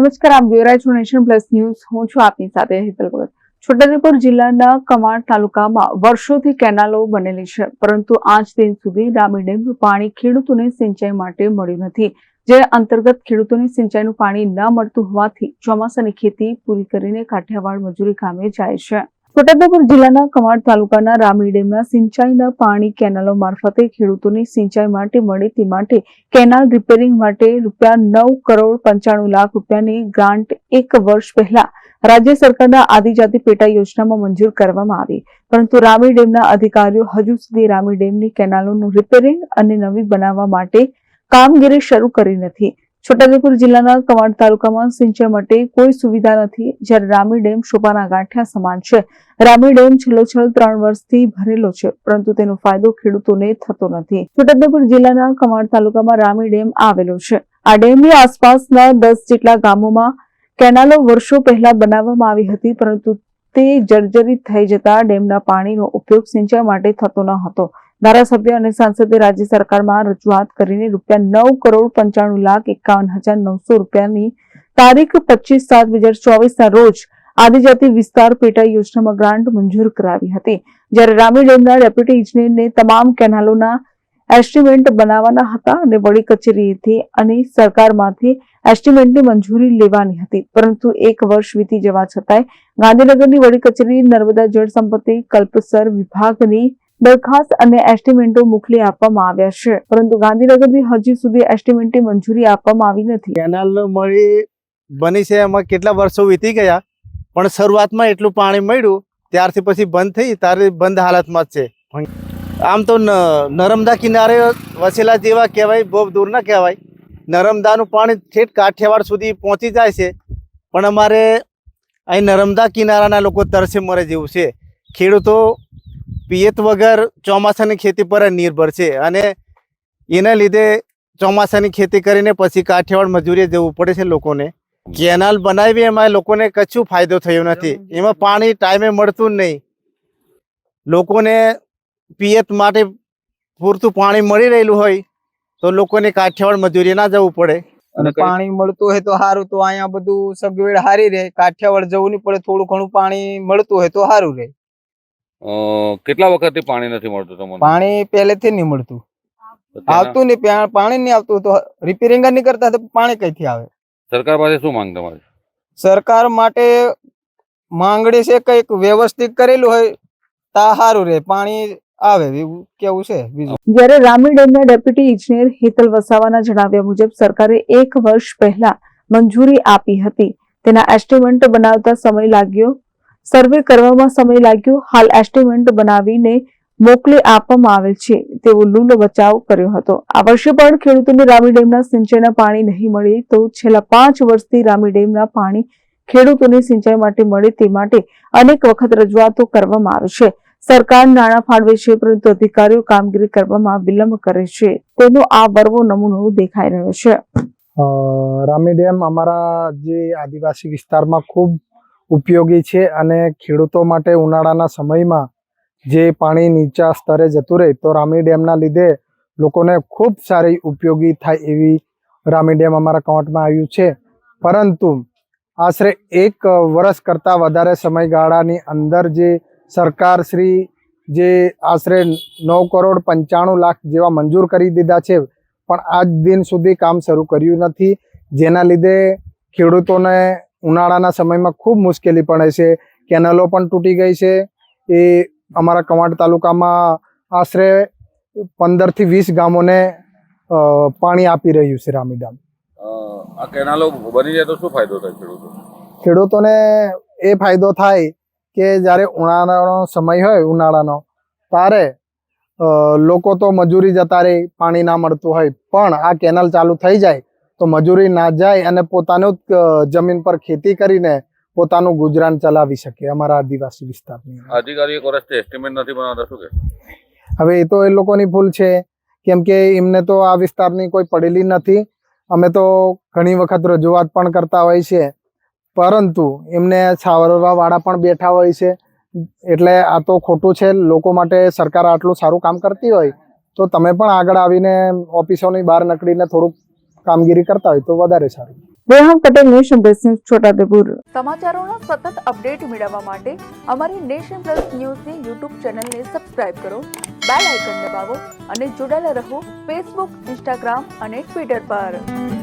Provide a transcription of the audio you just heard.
નમસ્કાર, આપ જોઈ રહ્યા નેશન પ્લસ ન્યૂઝ. હું છું આપની સાથે હેતલ ભગત. છોટાઉદેપુર જિલ્લાના કમાડ તાલુકામાં વર્ષોથી કેનાલો બનેલી છે, પરંતુ આજ દિન સુધી ડામી ડેમનું પાણી ખેડૂતોને સિંચાઈ માટે મળ્યું નથી. જે અંતર્ગત ખેડૂતોને સિંચાઈનું પાણી ન મળતું હોવાથી ચોમાસાની ખેતી પૂરી કરીને કાઠિયાવાડ મજૂરી કામે જાય છે. છોટાઉદેપુર જિલ્લાના કમાડ તાલુકાના રામી ડેમના સિંચાઈના પાણી કેનાલો મારફતે ખેડૂતોને સિંચાઈ માટે મળે તે માટે કેનાલ રિપેરિંગ માટે રૂપિયા નવ કરોડ પંચાણું લાખ રૂપિયાની ગ્રાન્ટ એક વર્ષ પહેલા રાજ્ય સરકારના આદિજાતિ પેટા યોજનામાં મંજૂર કરવામાં આવી. પરંતુ રામી ડેમના અધિકારીઓ હજુ સુધી રામી ડેમની કેનાલોનું રિપેરિંગ અને નવી બનાવવા માટે કામગીરી શરૂ કરી નથી. છોટાઉદેપુર જિલ્લાના કવાંટ તાલુકામાં સિંચાઈ માટે કોઈ સુવિધા નથી, જ્યારે રામી ડેમ શોભાના ગાંઠિયા સમાન છે. રામી ડેમ છેલ્લોછેલ્લો ત્રણ વર્ષથી ભરેલો છે, પરંતુ તેનો ફાયદો ખેડૂતોને થતો નથી. છોટાઉદેપુર જિલ્લાના કવાડ તાલુકામાં રામી ડેમ આવેલો છે. આ ડેમની આસપાસના દસ જેટલા ગામોમાં કેનાલો વર્ષો પહેલા બનાવવામાં આવી હતી, પરંતુ તે જર્જરિત થઈ જતા ડેમના પાણીનો ઉપયોગ સિંચાઈ માટે થતો ન હતો. ધારાસભ્ય અને સાંસદે રાજ્ય સરકારમાં રજૂઆત કરીને રૂપિયા નવ કરોડ પંચાણું લાખ એકાવન હજાર નવસો રૂપિયાની તારીખ પચીસ સાત બે હજાર ચોવીસના રોજ આદિજાતિ વિસ્તાર પેટા યોજનામાં ગ્રાન્ટ મંજૂર કરાવી હતી. જ્યારે રામી ડેમના ડેપ્યુટી ઇજનેરને તમામ કેનાલોના એસ્ટિમેટ બનાવવાના હતા અને વડી કચેરીથી અને સરકારમાંથી એસ્ટિમેટની મંજૂરી લેવાની હતી. પરંતુ એક વર્ષ વીતી જવા છતાંય ગાંધીનગરની વડી કચેરી નર્મદા જળ સંપત્તિ કલ્પસર વિભાગની દરખાસ્ત અને એસ્ટિમેટો મોકલી આપવામાં આવ્યા છે. પરંતુ ગાંધીનગરથી હજી સુધી એસ્ટિમેટની મંજૂરી આપવામાં આવી નથી. કેનાલ મળી બની છે એમાં કેટલા વર્ષો વીતી ગયા, પણ શરૂઆતમાં એટલું પાણી મળ્યું, ત્યારથી પછી બંધ થઈ ત્યારે બંધ હાલતમાં જ છે. આમ તો નર્મદા કિનારે વસેલા જેવા કહેવાય, બહુ દૂર ના કહેવાય. નર્મદાનું પાણી ઠેઠ કાઠિયાવાડ સુધી પહોંચી જાય છે, પણ અમારે અહીં નર્મદા કિનારાના લોકો તરસે મરે જેવું છે. ખેડૂતો પિયત વગર ચોમાસાની ખેતી પર જ નિર્ભર છે અને એના લીધે ચોમાસાની ખેતી કરીને પછી કાઠિયાવાડ મજૂરીએ જવું પડે છે લોકોને. કેનાલ બનાવી એમાં લોકોને કશું ફાયદો થયો નથી. એમાં પાણી ટાઈમે મળતું જ નહીં. લોકોને પિયત માટે પૂરતું પાણી મળી રહેલું હોય તો લોકોને કાઠિયાવાડ મજૂરી ના જવું પડે. અને પાણી મળતું હોય તો સારું તો અહીંયા બધું સગવડ સારી રહે. કાઠિયાવાડ જવું નહીં પડે થોડું ઘણું પાણી મળતું હોય તો સારું રહે. કેટલા વખતથી પાણી નથી મળતું તમને? પાણી પહેલેથી નહીં મળતું. આવતું નહીં પાણી નહીં આવતું તો રિપેરિંગ નહીં કરતા તો પાણી કઈથી આવે? સરકાર પાસે શું માંગ તમારી? સરકાર માટે માંગણી છે કંઈક વ્યવસ્થિત કરેલું હોય તા સારું રહે પાણી આવે એવું કેવું છે બીજું? જ્યારે રામી ડેમના ડેપ્યુટી ઇજનેર હેતલ વસાવાના જણાવ્યા મુજબ સરકારે એક વર્ષ પહેલા મંજૂરી આપી હતી. તેના એસ્ટિમેન્ટ બનાવતા સમય લાગ્યો સર્વે કરવામાં સમય લાગ્યો. હાલ એસ્ટિમેન્ટ બનાવીને મોકલી આપવામાં આવેલ છે. તેવો લૂલો બચાવ કર્યો હતો. આ વર્ષે પણ ખેડૂતોને રામી ડેમના સિંચાઈના પાણી નહીં મળે તો છેલ્લા પાંચ વર્ષથી રામી ડેમના પાણી ખેડૂતોને સિંચાઈ માટે મળે તે માટે અનેક વખત રજૂઆતો કરવામાં આવે છે. સરકાર નાણાં ફાળવે છે પરંતુ અધિકારીઓ કામગીરી કરવામાં વિલંબ કરે છે. તેનો આ વર્વો નમૂનો દેખાઈ રહ્યો છે. રામી ડેમ અમારા જે આદિવાસી વિસ્તારમાં ખૂબ ઉપયોગી છે અને ખેડૂતો માટે ઉનાળાના સમયમાં જે પાણી નીચા સ્તરે જતું રહે, તો રામી ડેમના લીધે લોકોને ખૂબ સારી ઉપયોગી થાય એવી રામી ડેમ અમારા કાઉન્ટમાં આવ્યું છે. પરંતુ આશરે એક વર્ષ કરતાં વધારે સમયગાળાની અંદર જે સરકાર શ્રી જે આશરે નવ કરોડ પંચાણું લાખ જેવા મંજૂર કરી દીધા છે, પણ આજ દિન સુધી કામ શરૂ કર્યું નથી. જેના લીધે ખેડૂતોને ઉનાળાના સમયમાં ખૂબ મુશ્કેલી પડે છે. કેનલો પણ તૂટી ગઈ છે. એ અમારા કવાંટ તાલુકામાં આશરે પંદરથી વીસ ગામોને પાણી આપી રહ્યું છે રામી ડેમ આ કેનાલો બની જાય તો શું ફાયદો થાય ખેડૂતો ખેડૂતોને એ ફાયદો થાય કે જ્યારે ઉનાળાનો સમય હોય ઉનાળાનો ત્યારે લોકો તો મજૂરી જતા રહે પાણી ના મળતું હોય. પણ આ કેનલ ચાલુ થઈ જાય તો મજૂરી ના જાય અને પોતાનું જમીન પર ખેતી કરીને પોતાનું ગુજરાન ચલાવી શકે અમારા આદિવાસી વિસ્તારની અધિકારી એક વર્ષથી એસ્ટિમેટ નથી બનાવતા શું કે? હવે એ તો એ લોકોની ભૂલ છે. કેમ કે એમને તો આ વિસ્તારની કોઈ પડેલી નથી. અમે તો ઘણી વખત રજૂઆત પણ કરતા હોય છે. પરંતુ એમને છાવરવા વાળા પણ બેઠા હોય છે. એટલે આ તો ખોટું છે. લોકો માટે સરકાર આટલું સારું કામ કરતી હોય તો તમે પણ આગળ આવીને ઓફિસોની બહાર નીકળીને થોડુંક કામગીરી કરતા હોય તો વધારે સારું. Rehan Patel nation plus news Chhota Udepur. સમાચારોના સતત અપડેટ મેળવવા માટે અમારી નેશન પ્લસ ન્યૂઝની યુટ્યુબ ચેનલને સબસ્ક્રાઇબ કરો બેલ આઇકન દબાવો અને જોડાયેલા રહો ફેસબુક ઇન્સ્ટાગ્રામ અને ટ્વિટર પર.